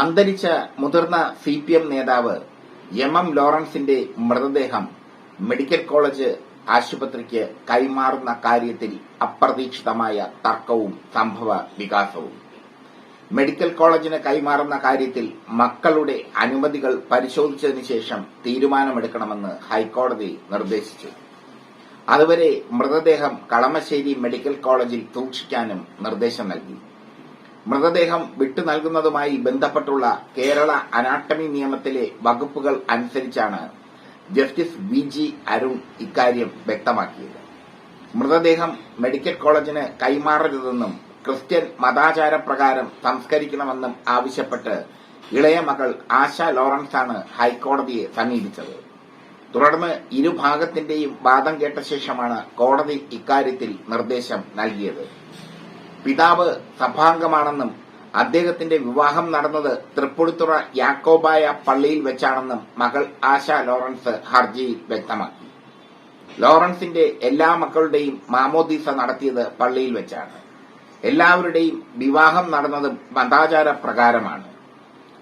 അന്തരിച്ച മുതിർന്ന C P M നേതാവ് എം എം ലോറൻസിന്റെ മൃതദേഹം മെഡിക്കൽ കോളേജ് ആശുപത്രിക്ക് കൈമാറുന്ന കാര്യത്തിൽ അപ്രതീക്ഷിതമായ തർക്കവും സംഭവ വികാസവും. മെഡിക്കൽ കോളേജിന് കൈമാറുന്ന കാര്യത്തിൽ മക്കളുടെ അനുമതികൾ പരിശോധിച്ചതിനു ശേഷം തീരുമാനമെടുക്കണമെന്ന് ഹൈക്കോടതി നിർദ്ദേശിച്ചു. അതുവരെ മൃതദേഹം കളമശ്ശേരി മെഡിക്കൽ കോളേജിൽ സൂക്ഷിക്കാനും നിർദ്ദേശം നൽകി. മൃതദേഹം വിട്ടു നൽകുന്നതുമായി ബന്ധപ്പെട്ടുള്ള കേരള അനാട്ടമി നിയമത്തിലെ വകുപ്പുകൾ അനുസരിച്ചാണ് ജസ്റ്റിസ് വി ജി അരുൺ ഇക്കാര്യം വ്യക്തമാക്കിയത്. മൃതദേഹം മെഡിക്കൽ കോളേജിന് കൈമാറരുതെന്നും ക്രിസ്ത്യൻ മതാചാരപ്രകാരം സംസ്കരിക്കണമെന്നും ആവശ്യപ്പെട്ട് ഇളയ മകൾ ആശ ലോറൻസാണ് ഹൈക്കോടതിയെ സമീപിച്ചത്. തുടർന്ന് ഇരുഭാഗത്തിന്റെയും വാദം കേട്ട ശേഷമാണ് കോടതി ഇക്കാര്യത്തിൽ നിർദ്ദേശം നൽകിയത്. പിതാവ് സഭാംഗമാണെന്നും അദ്ദേഹത്തിന്റെ വിവാഹം നടന്നത് തൃപ്പൂണിത്തുറ യാക്കോബായ പള്ളിയിൽ വെച്ചാണെന്നും മകൾ ആശ ലോറൻസ് ഹർജിയിൽ വ്യക്തമാക്കി. ലോറൻസിന്റെ എല്ലാ മക്കളുടെയും മാമോദീസ നടത്തിയത് പള്ളിയിൽ വെച്ചാണ്. എല്ലാവരുടെയും വിവാഹം നടന്നതും മതാചാര പ്രകാരമാണ്.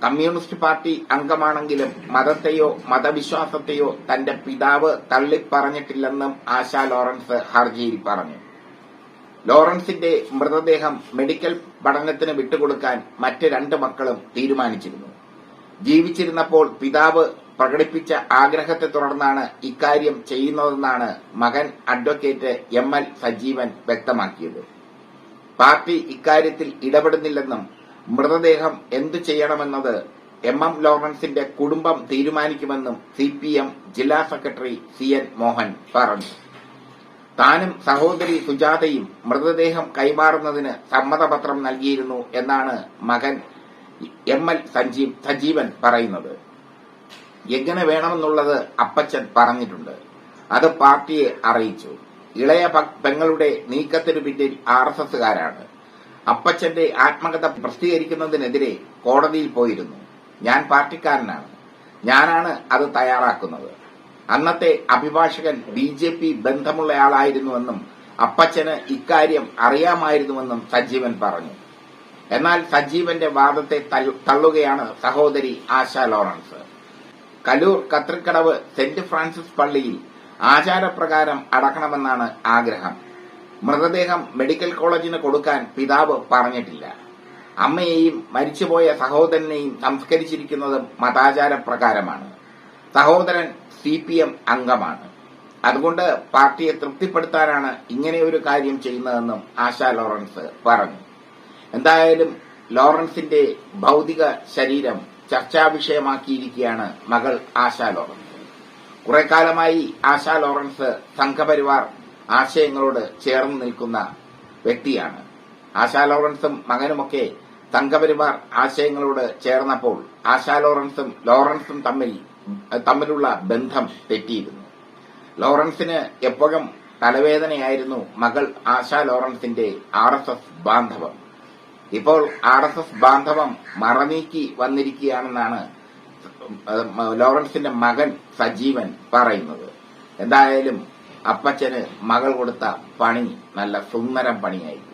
കമ്മ്യൂണിസ്റ്റ് പാർട്ടി അംഗമാണെങ്കിലും മതത്തെയോ മതവിശ്വാസത്തെയോ തന്റെ പിതാവ് തള്ളിപ്പറഞ്ഞിട്ടില്ലെന്നും ആശ ലോറൻസ് ഹർജിയിൽ പറഞ്ഞു. ലോറൻസിന്റെ മൃതദേഹം മെഡിക്കൽ പഠനത്തിന് വിട്ടുകൊടുക്കാൻ മറ്റ് രണ്ട് മക്കളും തീരുമാനിച്ചിരുന്നു. ജീവിച്ചിരുന്നപ്പോൾ പിതാവ് പ്രകടിപ്പിച്ച ആഗ്രഹത്തെ തുടർന്നാണ് ഇക്കാര്യം ചെയ്യുന്നതെന്നാണ് മകൻ അഡ്വക്കേറ്റ് എം എൽ സജീവൻ വ്യക്തമാക്കിയത്. പാർട്ടി ഇക്കാര്യത്തിൽ ഇടപെടുന്നില്ലെന്നും മൃതദേഹം എന്തു ചെയ്യണമെന്നത് എം എം ലോറൻസിന്റെ കുടുംബം തീരുമാനിക്കുമെന്നും സി ജില്ലാ സെക്രട്ടറി സി എൻ മോഹൻ പറഞ്ഞു. താനും സഹോദരി സുജാതയും മൃതദേഹം കൈമാറുന്നതിന് സമ്മതപത്രം നൽകിയിരുന്നു എന്നാണ് മകൻ എം എൽ സജീവൻ പറയുന്നത്. എങ്ങനെ വേണമെന്നുള്ളത് അപ്പച്ചൻ പറഞ്ഞിട്ടുണ്ട്. അത് പാർട്ടിയെ അറിയിച്ചു. ഇളയ പെങ്ങളുടെ നീക്കത്തിനു പിന്നിൽ ആർ എസ് എസുകാരാണ് അപ്പച്ചന്റെ ആത്മകഥ പ്രസിദ്ധീകരിക്കുന്നതിനെതിരെ കോടതിയിൽ പോയിരുന്നു. ഞാൻ പാർട്ടിക്കാരനാണ്. ഞാനാണ് അത് തയ്യാറാക്കുന്നത്. അന്നത്തെ അഭിഭാഷകൻ ബി ജെ പി ബന്ധമുള്ളയാളായിരുന്നുവെന്നും അപ്പച്ചന് ഇക്കാര്യം അറിയാമായിരുന്നുവെന്നും സജീവൻ പറഞ്ഞു. എന്നാൽ സജീവന്റെ വാദത്തെ തള്ളുകയാണ് സഹോദരി Asha Lawrence. Kaloor Kathrikadavu Saint Francis പള്ളിയിൽ ആചാരപ്രകാരം അടക്കണമെന്നാണ് ആഗ്രഹം. മൃതദേഹം മെഡിക്കൽ കോളേജിന് കൊടുക്കാൻ പിതാവ് പറഞ്ഞിട്ടില്ല. അമ്മയെയും മരിച്ചുപോയ സഹോദരനെയും സംസ്കരിച്ചിരിക്കുന്നതും മതാചാരപ്രകാരമാണ്. സഹോദരൻ സി പി എം അംഗമാണ്. അതുകൊണ്ട് പാർട്ടിയെ തൃപ്തിപ്പെടുത്താനാണ് ഇങ്ങനെ ഒരു കാര്യം ചെയ്യുന്നതെന്നും ആശ ലോറൻസ് പറഞ്ഞു. എന്തായാലും ലോറൻസിന്റെ ഭൗതിക ശരീരം ചർച്ചാ വിഷയമാക്കിയിരിക്കുകയാണ് മകൾ ആശ ലോറൻസ്. കുറെ കാലമായി ആശ ലോറൻസ് സംഘപരിവാർ ആശയങ്ങളോട് ചേർന്ന് നിൽക്കുന്ന വ്യക്തിയാണ്. ആശാ ലോറൻസും മകനുമൊക്കെ സംഘപരിവാർ ആശയങ്ങളോട് ചേർന്നപ്പോൾ ആശാ ലോറൻസും ലോറൻസും തമ്മിൽ തമ്മിലുള്ള ബന്ധം തെറ്റിയിരുന്നു. ലോറൻസിന് എപ്പോഴും തലവേദനയായിരുന്നു മകൾ ആശാ ലോറൻസിന്റെ ആർ എസ് എസ് ബാന്ധവം. ഇപ്പോൾ ആർ എസ് എസ് ബാന്ധവം മറനീക്കി വന്നിരിക്കുകയാണെന്നാണ് ലോറൻസിന്റെ മകൻ സജീവൻ പറയുന്നത്. എന്തായാലും അപ്പച്ചന് മകൾ കൊടുത്ത പണി നല്ല സുന്ദരം പണിയായിരിക്കും